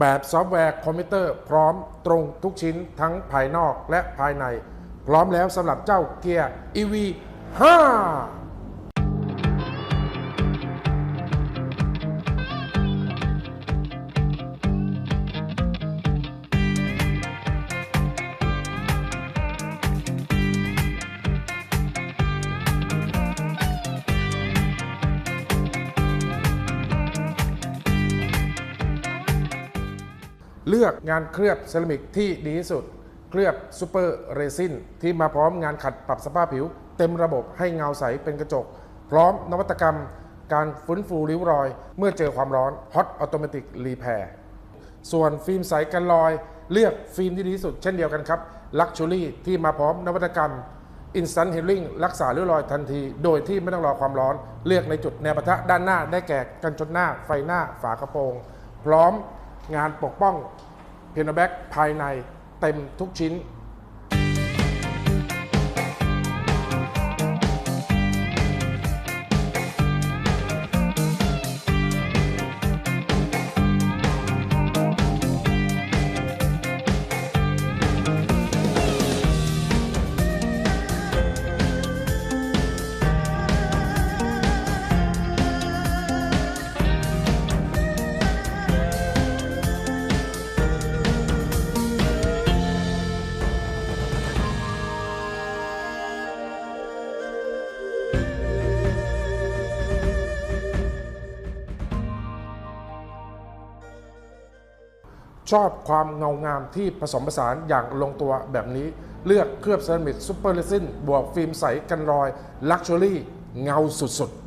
แบบซอฟต์แวร์คอมพิวเตอร์พร้อมตรงทุกชิ้นทั้งภายนอกและภายใน พร้อมแล้วสำหรับเจ้าเกียร์ EV 5 เลือกงานเคลือบเซรามิกที่ดีที่สุด เคลือบซูเปอร์เรซินที่มาพร้อมงานขัดปรับสภาพผิว เต็มระบบให้เงาใสเป็นกระจก พร้อมนวัตกรรม การฟื้นฟูริ้วรอย เมื่อเจอความร้อน Hot Automatic Repair ส่วนฟิล์มใสกันรอย เลือกฟิล์มที่ดีที่สุดเช่นเดียวกันครับ Luxury ที่มาพร้อมนวัตกรรม Instant Healing รักษาริ้วรอยทันที โดยที่ไม่ต้องรอความร้อน เลือกในจุดแนวปะทะด้านหน้าได้แก่กันชนหน้าไฟหน้าฝากระโปรง พร้อม งานปกป้องเพนแบ็กภายในเต็มทุกชิ้น ชอบความเงางามที่ผสมผสานอย่างลงตัวแบบนี้ เลือกเคลือบเซรามิกซูเปอร์เลซินบวกฟิล์มใสกันรอยลักชัวรี่เงาสุดๆ